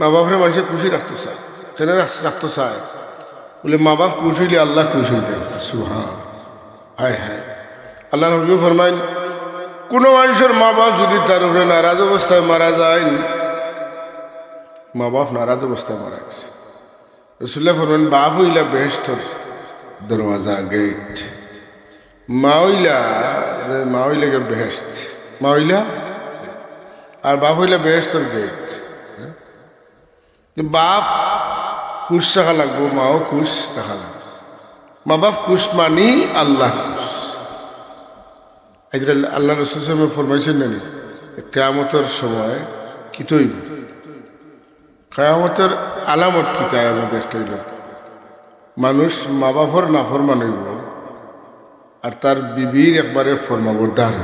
মা বাপরে মানুষের খুশি রাখতে চায় রাখ- রাখতে চায় বলে, মা বাপ খুশি হইলে আল্লাহ খুশি হইতে সুহা হায় হায়। আল্লাহ রবি ফরমাইন, কোনো মানুষের মা বাপ যদি তার উপরে নারাজ অবস্থায় মারা যায়, মা বাপ নারাজ অবস্থায় মারা গেছে। রসুল্লাহ ফরমান বাপ হইলা বেহেস্তর দরওয়াজা, গেট। মা হইলা মা হইলা গে বেহেস্ত মা হইলা, আর বাপ হইলা বেহেস্তর গেট। বাপ খুশ রাখা লাগবো, মাও খুশ রাখা লাগবে। মা বাপ খুশ মানি আল্লাহ আজকাল আল্লাহ রসুল ফরমাইছেন নানি কেয়ামতের সময় কি তৈব কেয়ামতের আলামত কি তাই আমাদের একটা মানুষ মা বাপর নাফর মানইব আর তার বিবির একবারে ফরমাবদার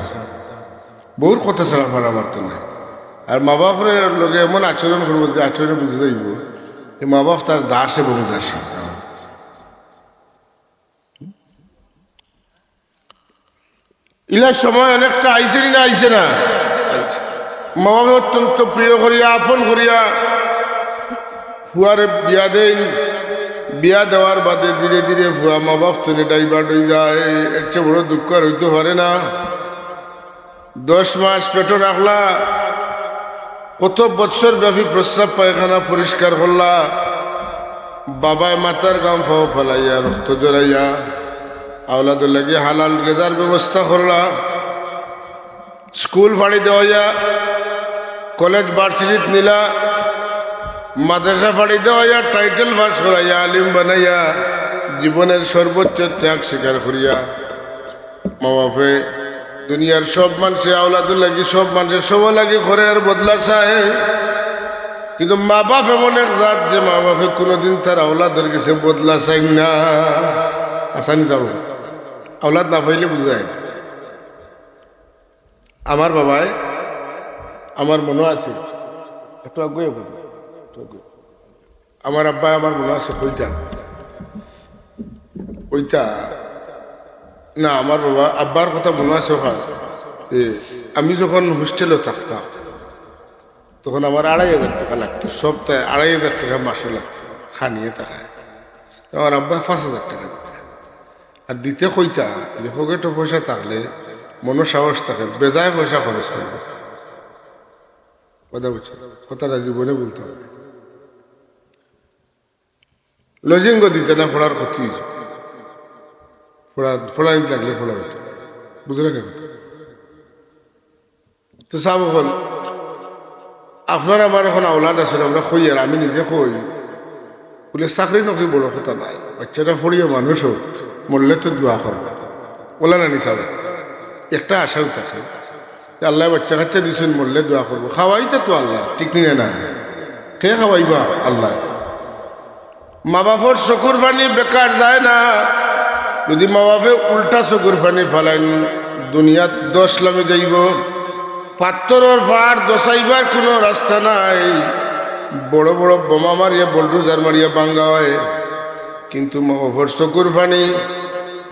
বহুর কথা ছাড়া ফেরা মারত নাই। আর মা বাপের লোকে এমন আচরণ করব যে আচরণে বুঝে যাইব। যে মা বাপ তার দাস এবং দাসী। ইলার সময় অনেকটা আইসে না আইসে না? মা বাবা অত্যন্ত প্রিয় করিয়া, আপন করিয়া ফুয়ারে বিয়া দেন। বিয়া দেওয়ার বাদে ধীরে ধীরে ফুয়া মা বাপ তো ডাইভার্ট হয়ে যায়। এর চেয়ে বড় দুঃখ আর হইতে পারে না। দশ মাস পেটো রাখলা কত বছর ব্যাপী প্রস্রাব পায়খানা পরিষ্কার করলা। বাবায় মাতার গাম ফাও ফেলাইয়া, রক্ত জড়াইয়া, আওলাদের লাগে হালাল গেজার ব্যবস্থা করলা। স্কুল ফাড়ি দেওয়া, কলেজ ভার্সিটিত নিলা, মাদ্রাসা ফাড়ি দেওয়া, টাইটেল পাস করাইয়া, আলিম বানাইয়া, জীবনের সর্বোচ্চ ত্যাগ স্বীকার করিয়া। মা বাপে দুনিয়ার সব মানুষে আওলাদের লাগি, সব মানুষের সব লাগি ঘরে আর বদলা চায়। কিন্তু মা বাপ এমন এক জাত যে মা বাপে কোনোদিন তার আওলাদের কাছে বদলা চাই না। আসানি যাব আওলাদ না পাইলে বুঝা যায় না। আমার বাবায় আমার মনে আছে। একটু আগুয়ে। আমার আব্বাই আমার মনে আছে কইতা কইতা না, আমার বাবা আব্বার কথা মনে আছে ওখান। আমি যখন হোস্টেলে থাকতাম, তখন আমার আড়াই হাজার টাকা লাগতো, সপ্তাহে আড়াই হাজার টাকা মাসে লাগতো, খানিয়ে টাকায় আমার আব্বা পাঁচ হাজার টাকা দিত। আর দিতে কইতা, যে পকেটে পয়সা থাকলে মনো সাহস থাকে, বেজায় পয়সা খরচ করবে কথা বলছো, কথাটা জীবনে বলতে হবে। লজিঙ্গ দিতে না পড়ার ক্ষতি পড়া পড়ানি লাগলে না কথা? তো সাব হল আপনার আমার এখন আওলাদ আছে আমরা কই আর আমি নিজে কই বলে চাকরি নকরি বড় কথা নাই বাচ্চাটা পড়িয়ে মানুষ হোক মরলে তো দোয়া করবে বলে না নিসাব একটা আশাও থাকে আল্লাহ বাচ্চা কাচ্চা দিছেন মরলে দোয়া করব খাওয়াইতে তো আল্লাহ ঠিক নিয়ে না কে খাওয়াইবা? আল্লাহ। মা বাপর চকুর পানি বেকার যায় না। যদি মা বাপে উল্টা চকুর পানি ফেলাইন, দুনিয়াত দশ লামে যাইব। পাত্তরের পার দশাইবার কোনো রাস্তা নাই। বড় বড় বোমা মারিয়া, বল্ডুজার মারিয়া বাঙ্গা হয়। কিন্তু মা বাপর চকুর পানি,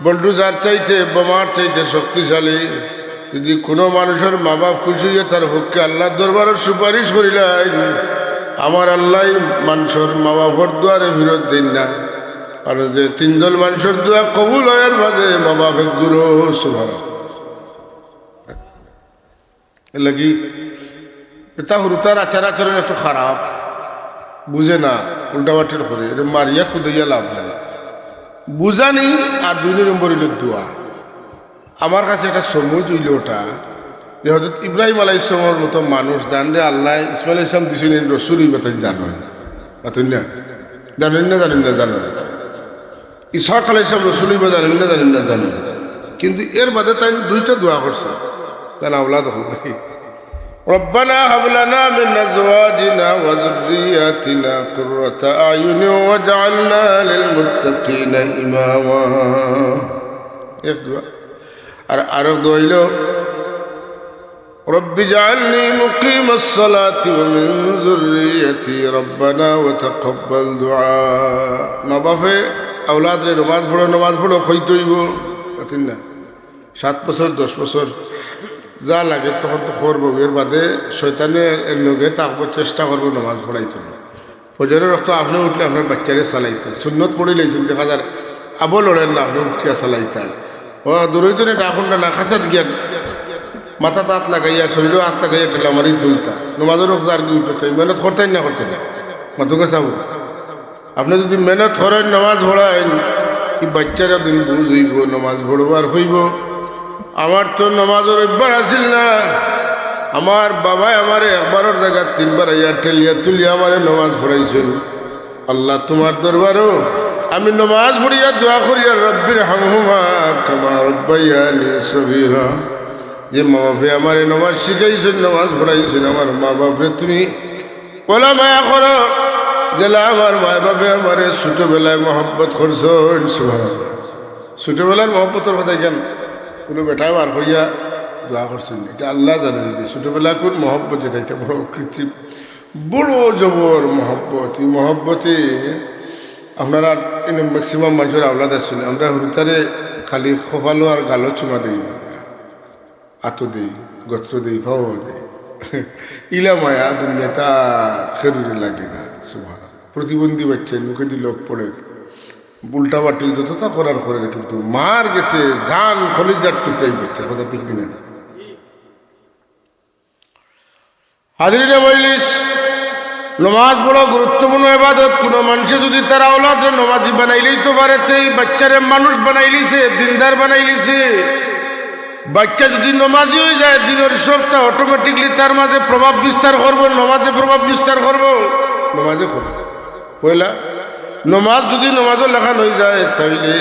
বল্ডুজার চাইতে, বোমার চাইতে শক্তিশালী। যদি কোনো মানুষের মা বাপ খুশি হয়ে তার পক্ষে আল্লাহর দরবারের সুপারিশ করিলেন, আমার আল্লাহ মানুষের মা বাপর দুয়ারে ফিরত দিন না। আর যে তিনজন মানুষের দোয়া কবুল হওয়ার মাঝে মা বাপের গুরু সুভার লাগি তা হরু তার আচার আচরণ একটু খারাপ, বুঝে না উল্টাপাল্টা করে এটা মারিয়া কুদাইয়া লাভ নাই। বুঝানি আর দুই নম্বর হইল দোয়া। আমার কাছে একটা সমুজ হইল ওটা, যে হজরত ইব্রাহিম আলাহ ইসলামের মতো মানুষ দান্ডে আল্লাহ, ইসমাইল ইসলাম দিছিলেন রসুল বেতন জানেন না? জানেন না জানেন না, জানেন ইসাক আলাহ ইসলাম রসুল বা জানেন না জানেন না জানেন কিন্তু এর বাদে তাই দুইটা দোয়া করছে তাহলে আওলাদ হল ربنا هب لنا من ازواجنا وذرياتنا قرة اعين واجعلنا للمتقين اماما এক দোয়া আর আরো দোয়া হইল رب اجعلني مقيم الصلاة ومن ذريتي ربنا وتقبل دعاء মা বাপে আওলাদ রে নমাজ পড়ো নমাজ পড়ো, হইতইব। না। সাত বছর, দশ বছর, যা লাগে তখন তো করব। এর বাদে শৈতানের এর লগে তাকবো চেষ্টা করব নমাজ পড়াইতে। ফজরের রক্ত আপনি উঠলে আপনার বাচ্চারে চালাইতে। সুন্নত পড়ে লাইছেন দেখা যার আবো লড়েন না, আপনি উঠিয়া চালাইতে। ও দূরজনে ডাকুনটা না খাসাত গিয়া মাথা তাত লাগাইয়া, শরীরও হাত লাগাইয়া ঠেলা মারি তুলতা নমাজের রক্ত আর কি উঠতে মেহনত করতেন না করতেন না। মাতুকে চাবো আপনি যদি মেহনত করেন, নামাজ পড়ায়েন কি বাচ্চারা দিন বুঝ হইব, নামাজ পড়বার হইব। আমার তো নামাজের অভ্যাস আছিল না। আমার বাবাই আমারে একবারের জায়গা তিনবার আইয়া ঠেলিয়া তুলিয়া আমারে নামাজ পড়াইছেন। আল্লাহ তোমার দরবারও, আমি নামাজ পড়িয়া দোয়া করিয়া রব্বির হামহুমা কামা রব্বাইয়ানি সবিরা যে মা বাপে আমার নামাজ শিখাইছেন, নামাজ পড়াইছেন, আমার মা বাপরে তুমি ওলা মায়া করো। জেলা আমার মা বাপে আমার ছোটবেলায় মহব্বত সুবহানাল্লাহ। ছোটবেলার মহব্বতের কথা কেন? কোনো বেটা বার হইয়া দোয়া করছেন এটা আল্লাহ জানেন যে ছোটবেলা কোন মহব্বত যেটা, এটা বড় কৃত্রিম, বড় জবর মহব্বত। এই মহব্বতে আপনারা ম্যাক্সিমাম মানুষের আওলাদ আসছেন আমরা হুতারে খালি খোপালো আর গালো চুমা দিই আতো দেই, গোত্র দেই, ভাও দেই। ইলা মায়া দুনিয়া তার খেরুরে লাগে না সুভা প্রতিবন্ধী বাচ্চা, মুখে দিয়ে লোক পড়ে। উল্টা বাটিল যতটা করার করে কিন্তু মার গেছে, জান কলিজার টুকরাই বাচ্চা, কথা ঠিক না মজলিস, নমাজ বড় গুরুত্বপূর্ণ এবাদত কোনো মানুষে যদি তারা ওলাদরে নমাজি বানাইলেই তো পারে তেই বাচ্চারে মানুষ বানাইলিছে দিনদার বানাইলিছে বাচ্চা যদি নমাজি হয়ে যায়, দিনের সবটা অটোমেটিকলি তার মাঝে প্রভাব বিস্তার করব, নমাজে প্রভাব বিস্তার করব। নমাজে করব। পয়লা নমাজ যদি নমাজও লেখান হয়ে যায় তাইলে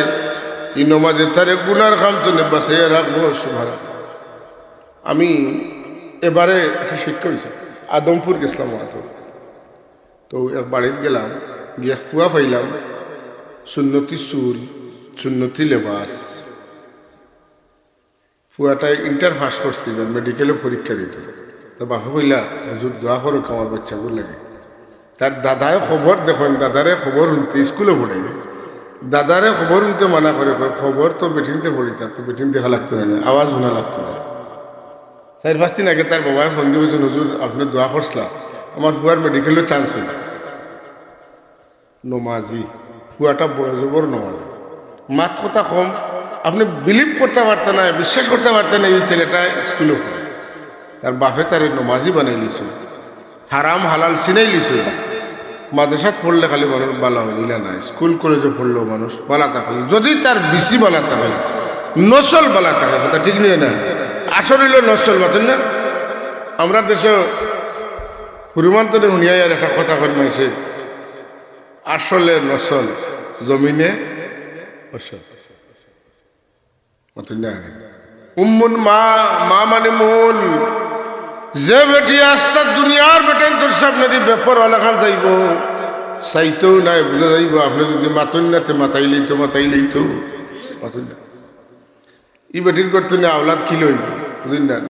এই নমাজে তারে গুনার খাম তো বাসাইয়া রাখব সুভারা আমি এবারে একটা শিক্ষা হয়েছে আদমপুর গেছিলাম আতো তো এক বাড়িতে গেলাম, গিয়ে কুয়া পাইলাম, সুন্নতি সুর, সুন্নতি লেবাস। ফুয়াটাই ইন্টার পাস করছিল, মেডিকেলে পরীক্ষা দিত। তো বাপা কইলা, হজুর, দোয়া করো আমার বাচ্চাগুলো লাগে। তার দাদায় খবর দেখুন দাদারে খবর শুনতে, স্কুলে পড়ে দাদারে খবর শুনতে মানা করে খবর তো বেটিনতে পড়ি তার তো বেটিন দেখা লাগতো না আওয়াজ শোনা লাগতো না। চার পাঁচ দিন আগে তার বাবায় ফোন দিয়ে বলছেন হুজুর আপনি দোয়া করছিলাম আমার ফুয়ার মেডিকেলের চান্স হয়ে নমাজি ফুয়াটা বড় জবর নমাজি। মাত কথা কম, আপনি বিলিভ করতে পারতেন না বিশ্বাস করতে পারতেন না এই ছেলেটা স্কুলে তার বাপে তার নমাজি বানাই লিছিল হারাম হালাল চিনাই লিছিল মাদ্রাসাত পড়লে খালি মানুষ বালা হইল না স্কুল, কলেজে পড়লেও মানুষ বালা থাকে। যদি তার বেশি বালা থাকে, নসল বালা থাকে, কথা ঠিক নিয়ে না আসল হইল নসল, মাতেন না? আমরা দেশে হুরুমান্তরে আর একটা কথা কর মাইছে আসলে নসল, জমিনে অসল মাতেন না? উম্মুন মা মা মানে মূল। যে বেটি আস্তা দুনিয়ার বেটেন তোর সামনে দিয়ে ব্যাপার অলেখান যাইব। চাইতেও নাই, বুঝে যাইব, আপনি যদি মাতুন না তো মাতাইলেই তো মাতাইলেই তো মাতুন না। ই বেটির করতে না আওলাদ কি লইব? বুঝলেন না?